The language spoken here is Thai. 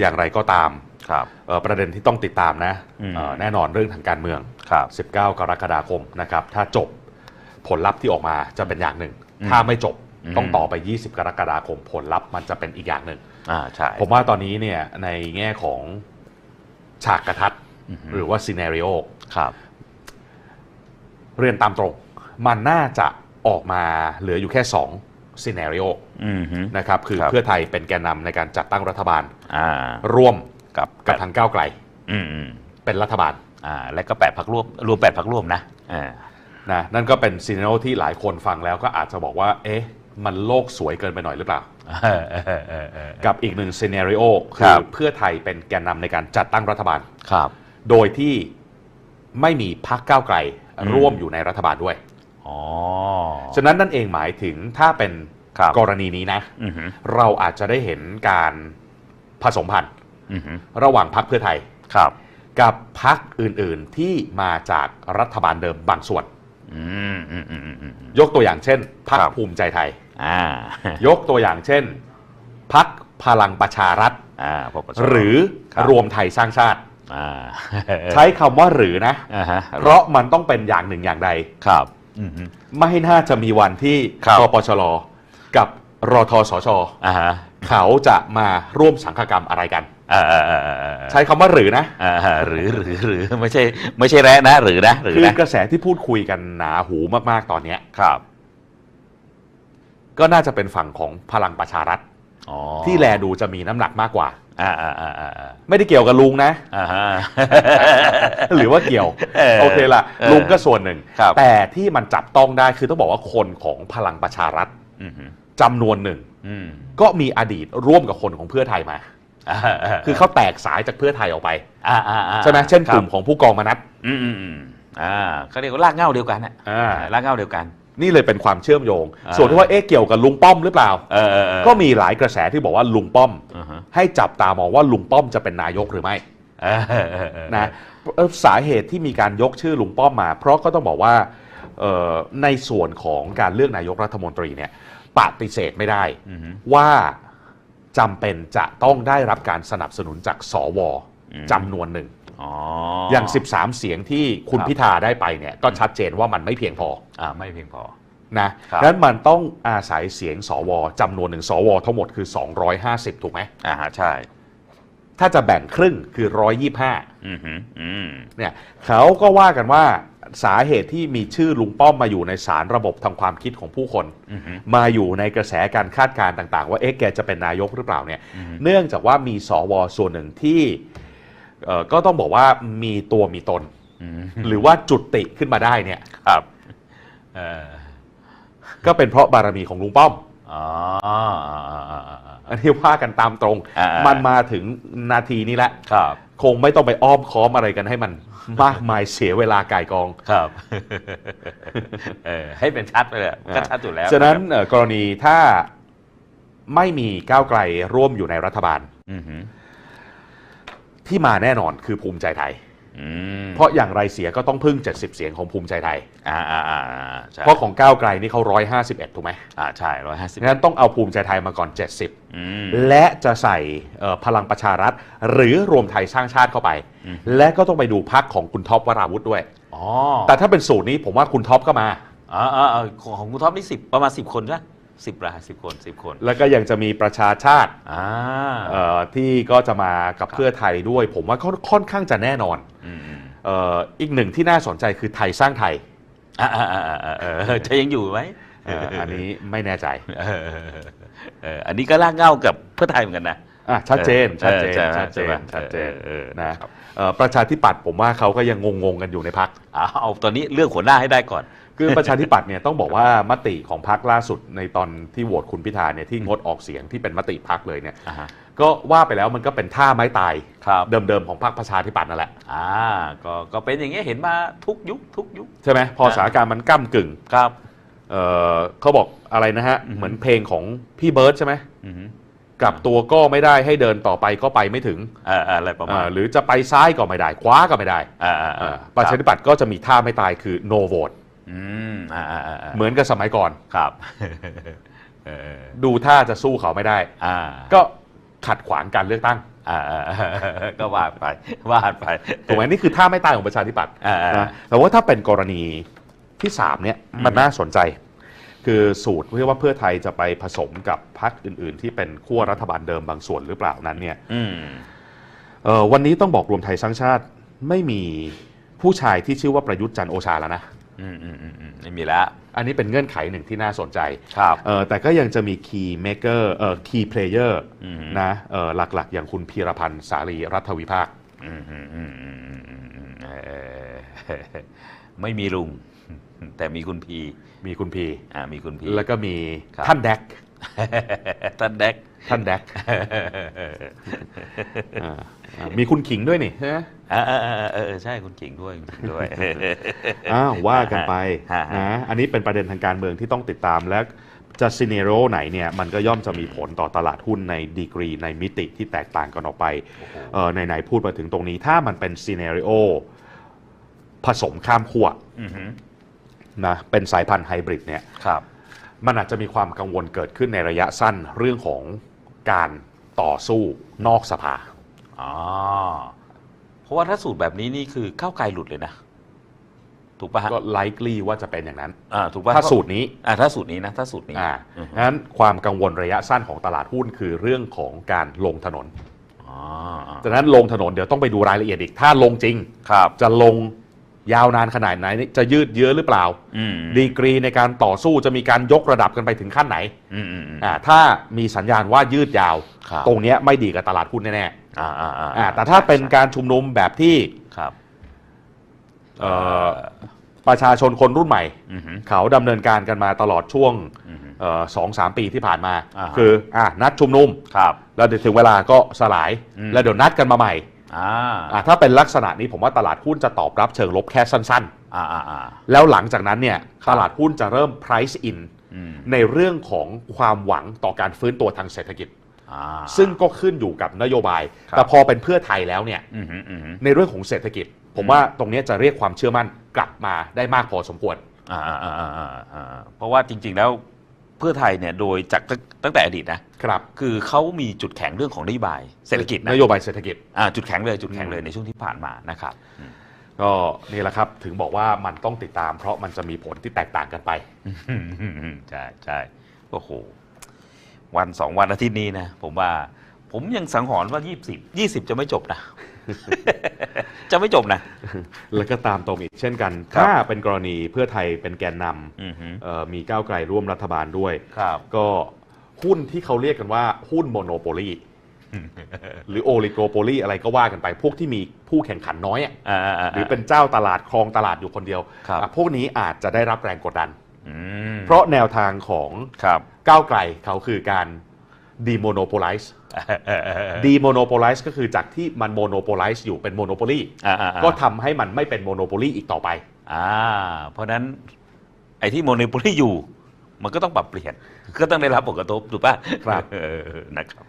อย่างไรก็ตามครับเอ่อประเด็นที่ต้องติดตามนะอืมเอ่อแน่นอนเรื่องทางการเมืองครับ19 กรกฎาคมนะครับ ถ้าจบผลลัพธ์ที่ออกมาจะเป็นอย่างหนึ่งอืมถ้าไม่จบอืมต้องต่อไป 20 กรกฎาคมผลลัพธ์มันจะเป็นอีกอย่างหนึ่งอ่าใช่ผมว่าตอนนี้เนี่ยในแง่ของฉากกระทัดอือฮึหรือว่าซีเน r ริโอครับเรียนตามตรง มันน่าจะออกมาเหลืออยู่แค่ 2 ซีเน r ริโออืมฮึนะครับ คือครับเพื่อไทยเป็นแกนนำในการจัดตั้งรัฐบาลอ่าร่วมกับกับทางก้าวไกลอืมอืมเป็นรัฐบาลอ่าแล้วก็แปดพักร่วมรวมแปดพักร่วมนะอ่านะนั่นก็เป็นซีเน r ริโอที่หลายคนฟังแล้วก็อาจจะบอกว่า เอ๊ะ มันโลกสวยเกินไปหน่อยหรือเปล่าเออเออเออเออกับอีกหนึ่งซีเน r ริโอคคืรัอบเพื่อไทยเป็นแกนนำในการจัดตั้งรัฐบาลครับ โดยที่ไม่มีพักก้าวไกลอืมร่วมอยู่ในรัฐบาลด้วย อ๋อฉะนั้นนั่นเองหมายถึงถ้าเป็นครับกรณีนี้นะอืมฮึเราอาจจะได้เห็นการผสมพันธ์อืมฮึระหว่างพักเพื่อไทยครับกับพักอื่นๆที่มาจากรัฐบาลเดิมบางส่วนอืมอืมอืมอืมอืมยกตัวอย่างเช่นพักครับภูมิใจไทยอ่ายกตัวอย่างเช่นพักพลังประชารัฐอ่าปปชหรือครับรวมไทยสร้างชาติอ่าใช้คำว่าหรือนะอ่าฮะเพราะมันต้องเป็นอย่างหนึ่งอย่างใดครับ อืมฮึ ไม่น่าจะมีวันที่ครับกปชรกับรทสช อ่าฮะเขาจะมาร่วมสังฆกรรมอะไรกัน อ่าอ่าอ่าอ่าอ่าใช้คำว่าหรือนะ อ่าหรือหรือหรือไม่ใช่ไม่ใช่แร้นะหรือนะหรือคือนะกระแสที่พูดคุยกันหนาหูมากๆตอนเนี้ย ครับก็น่าจะเป็นฝั่งของพลังประชารัฐ อ๋อที่แลดูจะมีน้ำหนักมากกว่า อ่าอ่าอ่าอ่าอ่าไม่ได้เกี่ยวกับลุงนะ อ่าฮะ หรือว่าเกี่ยวเออโอเคละเออลุงก็ส่วนหนึ่ง ครับ แต่ที่มันจับต้องได้คือต้องบอกว่าคนของพลังประชารัฐอืมฮึจำนวนหนึ่ง อืมก็มีอดีตร่วมกับคนของเพื่อไทยมา อ่าาคือเขาแตกสายจากเพื่อไทยออกไป อ่าอ่าอ่าใช่ไหมเช่นกลุ่มครับของผู้กองมนัสอืมอืมอืมอ่าเขาเรียกว่าลากเหง้าเดียวกันน่ะอ่า ลากเหง้าเดียวกัน นี่เลยเป็นความเชื่อมโยง อ่า ส่วนที่ว่าเอ๊ะเกี่ยวกับลุงป้อมหรือเปล่า เออเออเออก็มีหลายกระแสที่บอกว่าลุงป้อม อ่าฮะให้จับตามองว่าลุงป้อมจะเป็นนายกหรือไม่เออเออเออเออนะเอ่อสาเหตุที่มีการยกชื่อลุงป้อมมา เพราะก็ต้องบอกว่าเอ่อในส่วนของการเลือกนายกรัฐมนตรีเนี่ยปฏิเสธไม่ได้ อืมฮึว่าจำเป็นจะต้องได้รับการสนับสนุนจากสวอืม จำนวนหนึ่งอ๋อออย่าง 13 เสียงที่คุณครับพิธาได้ไปเนี่ยก็ชัดเจนว่ามันไม่เพียงพออ่าไม่เพียงพอนะครับดังนั้นมันต้องอาศัยเสียงสวจำนวนหนึ่งสวทั้งหมดคือ 250 ถูกไหมอ่าฮะใช่ ถ้าจะแบ่งครึ่งคือ 125อืมฮึอืมเนี่ยเขาก็ว่ากันว่าสาเหตุที่มีชื่อลุงป้อมมาอยู่ในสารระบบทางความคิดของผู้คนอืมฮึมาอยู่ในกระแสการคาดการณ์ต่าง ๆ ว่าเอ๊ะแกจะเป็นนายกหรือเปล่าเนี่ยอืมเนื่องจากว่ามีสวส่วนหนึ่งที่ เอ่อก็ต้องบอกว่ามีตัวมีตนอืมหรือว่าจุดติขึ้นมาได้เนี่ยครับเออก็เป็นเพราะบารมีของลุงป้อม อ๋ออ่าอ่าอ่าอ่าอ่าอันนี้ว่ากันตามตรง อ่ามัมันมาถึงนาทีนี้แล้วครับ คงไม่ต้องไปอ้อมค้อมอะไรกันให้มันมากมายเสียเวลาก่ายกอง ครับ เออให้เป็นชัดไปเลยก็ชัดอยู่แล้วฉะนั้นะครับเอ่อกรณีถ้าไม่มีก้าวไกลร่วมอยู่ในรัฐบาล อืมฮึ ที่มาแน่นอนคือภูมิใจไทยอืมเพราะอย่างไรเสียก็ต้องพึ่ง 70 เสียงของภูมิใจไทยอ่าอ่าอ่าอ่าใช่เพราะของก้าวไกลนี่เขา151 ถูกไหมอ่าใช่ร้อยห้าสิบงั้นต้องเอาภูมิใจไทยมาก่อนอืม70 และจะใส่เอ่อพลังประชารัฐ หรือรวมไทยสร้างชาติเข้าไปอืมและก็ต้องไปดูพักของคุณท็อปวราวุธด้วย อ๋อแต่ถ้าเป็นสูตรนี้ผมว่าคุณท็อปก็มา อ่าอ่าอ่าของของคุณท็อปนี่สิบประมาณสิบคนนะ สิบรายสิบคนสิบคน แล้วก็ยังจะมีประชาชาติอ่าเอ่อที่ก็จะมากับเพื่อไทยด้วย ผมว่าค่อนค่อนข้างจะแน่นอนอืมอืมเอ่ออีกหนึ่งที่น่าสนใจคือไทยสร้างไทยอ่าอ่าอ่าอ่าอ่าเออจะยังอยู่ไหมเอ่ออันนี้ไม่แน่ใจ เออเออเอออันนี้ก็ลากเหง้ากับเพื่อไทยเหมือนกันนะ อะชัดเจนชัดเจนเออชัดเจใช่ไหมนชัดเจนเออเออนะครับเอ่อประชาธิปัตย์ผมว่าเขาก็ยังงงๆกันอยู่ในพักเอาเอาตอนนี้เลือกหัวหน้าให้ได้ก่อน คือประชาธิปัตย์เนี่ยต้องบอกว่ามติของพักล่าสุดในตอนที่โหวตคุณพิธาเนี่ยที่งดออกเสียงที่เป็นมติพักเลยเนี่ยอ่าฮะก็ว่าไปแล้วมันก็เป็นท่าไม้ตายครับเดิมๆของพรรคประชาธิปัตย์นั่นแหละอ่าก็ก็เป็นอย่างเงี้ยเห็นมาทุกยุคทุกยุคใช่ไหมพอสถานการณ์มันก้ากึ่งครับเอ่อเขาบอกอะไรนะฮะอือฮึเหมือนเพลงของพี่เบิร์ดใช่ไหมอือฮึ กลับตัวก็ไม่ได้ให้เดินต่อไปก็ไปไม่ถึงอ่าอ่าอะไรประมาณอ่าหรือจะไปซ้ายก็ไม่ได้ขวาก็ไม่ได้อ่าอ่าอ่าอ่าประชาธิปัตย์ก็จะมีท่าไม่ตายคือ no vote อืมอ่าอ่าอ่าาเหมือนกับสมัยก่อนครับเออดูท่าจะสู้เขาไม่ได้อ่าก็ขัดขวางการเลือกตั้งอ่าก็ว่าไปว่าไปถูกไหมนี่คือท่าไม่ตายของประชาธิปัตย์อ่าอ่านะแต่ว่าถ้าเป็นกรณีที่สามเนี่ยอืมมันน่าสนใจ คือสูตรที่ว่าเพื่อไทยจะไปผสมกับพรรคอื่น ๆ ที่เป็นขั้วรัฐบาลเดิมบางส่วนหรือเปล่านั้นเนี่ยอืมเอ่อวันนี้ต้องบอกรวมไทยสร้างชาติไม่มีผู้ชายที่ชื่อว่าประยุทธ์จันทร์โอชาแล้วนะอืมอืมอืมอืมไม่มีแล้ว อันนี้เป็นเงื่อนไขหนึ่งที่น่าสนใจครับ เอ่อแต่ก็ยังจะมี key maker เอ่อ key player อืม นะเอ่อหลักๆ อย่างคุณพีรพันธ์สารีรัฐวิภาค อืมอืมอืมอืมอืมอืมอืมเอ่อ ไม่มีลุง แต่มีคุณพีมีคุณพีอ่ามีคุณพีแล้วก็มีครับท่านแดกท่านแดกท่านแดกอ่าอ่ามีคุณขิงด้วยนี่ใช่ไหมเออเออเออเออเออใช่คุณขิงด้วยคุณขิงด้วยอ้าวว่ากันไปฮะฮะนะอันนี้เป็นประเด็นทางการเมืองที่ต้องติดตามและจะซีเนโรไหนเนี่ยมันก็ย่อมจะมีผลต่อตลาดหุ้นในดีกรีในมิติที่แตกต่างกันออกไปเออไหนๆพูดมาถึงตรงนี้ ถ้ามันเป็นซีเนริโอ ผสมข้ามขั้วอือหือนะเป็นสายพันธุ์ไฮบริดเนี่ยครับมันอาจจะมีความกังวลเกิดขึ้นในระยะสั้นเรื่องของการต่อสู้นอกสภาอ๋อเพราะว่าถ้าสูตรแบบนี้นี่คือก้าวไกลหลุดเลยนะ ถูกป่ะฮะก็ likely ว่าจะเป็นอย่างนั้นอ่าถูกป่ะถ้าสูตรนี้อ่าถ้าสูตรนี้นะ ถ้าสูตรนี้อ่าอือฮึงั้นความกังวลระยะสั้นของตลาดหุ้นคือเรื่องของการลงถนนอ๋ออ๋อดังนั้นลงถนนเดี๋ยวต้องไปดูรายละเอียดอีก ถ้าลงจริงครับจะลง ยาวนานขนาดไหนจะยืดเยื้อหรือเปล่าอืมดีกรีในการต่อสู้จะมีการยกระดับกันไปถึงขั้นไหนอืมอืมอืมอ่าถ้ามีสัญญาณว่ายืดยาวครับตรงเนี้ยไม่ดีกับตลาดหุ้นแน่อ่าอ่าอ่าๆอ่าแต่ถ้าเป็นการชุมนุมแบบที่ครับเอ่อประชาชนคนรุ่นใหม่อือหือเขาดำเนินการกันมาตลอดช่วงอือหือสองสามปีที่ผ่านมาอ่าฮะคืออะนัดชุมนุมครับแล้วเดี๋ยวถึงเวลาก็สลายอืมแล้วเดี๋ยวนัดกันมาใหม่ อ่าอะถ้าเป็นลักษณะนี้ผมว่าตลาดหุ้นจะตอบรับเชิงลบแค่สั้นอ่าอ่าอ่าๆแล้วหลังจากนั้นเนี่ยครับตลาดหุ้นจะเริ่ม price in อืมในเรื่องของความหวังต่อการฟื้นตัวทางเศรษฐกิจอ่าซึ่งก็ขึ้นอยู่กับนโยบายครับแต่พอเป็นเพื่อไทยแล้วเนี่ยอือหืออือหือในเรื่องของเศรษฐกิจ ผมว่าตรงเนี้ยจะเรียกความเชื่อมั่นกลับมาได้มากพอสมควรอ่าอ่าอ่าอ่าอ่าอ่าเพราะว่าจริง ๆ แล้ว เพื่อไทยเนี่ยโดยจากตั้งตั้งแต่อดีตนะครับคือเขามีจุดแข็งเรื่องของนโยบายเศรษฐกิจนะนโยบายเศรษฐกิจอ่าจุดแข็งเลยจุดแข็งเลยอืมในช่วงที่ผ่านมานะครับก็นี่แหละครับถึงบอกว่ามันต้องติดตาม เพราะมันจะมีผลที่แตกต่างกันไปใช่ใช่โอ้โหวันสองวันอาทิตย์นี้นะผมว่า ผมยังสังหรณ์ว่ายี่สิบยี่สิบจะไม่จบนะ จะไม่จบนะ แล้วก็ตามตรงอีกเช่นกัน ครับ ถ้าเป็นกรณีเพื่อไทยเป็นแกนนอือหือำเอ่อมีก้าวไกลร่วมรัฐบาลด้วย ครับ ก็หุ้นที่เขาเรียกกันว่าหุ้นโมโนโปลีหรือโอลิโกโปลีอะไรก็ว่ากันไป พวกที่มีผู้แข่งขันน้อยอะอ่าอ่าาหรือเป็นเจ้าตลาดครองตลาดอยู่คนเดียวครับ อะพวกนี้อาจจะได้รับแรงกดดัน อืมเพราะแนวทางของครับ ก้าวไกลเขาคือการ demonopolize demonopolize ก็คือจากที่มัน monopolize อยู่เป็น monopoly อ่าอ่าอ่าก็ทำให้มันไม่เป็น monopoly อีกต่อไปอ่าเพราะฉะนั้นไอ้ที่โมเนโปลีอยู่ มันก็ต้องปรับเปลี่ยนก็ต้องได้รับผลกระทบถูกป่ะครับเออนะครับ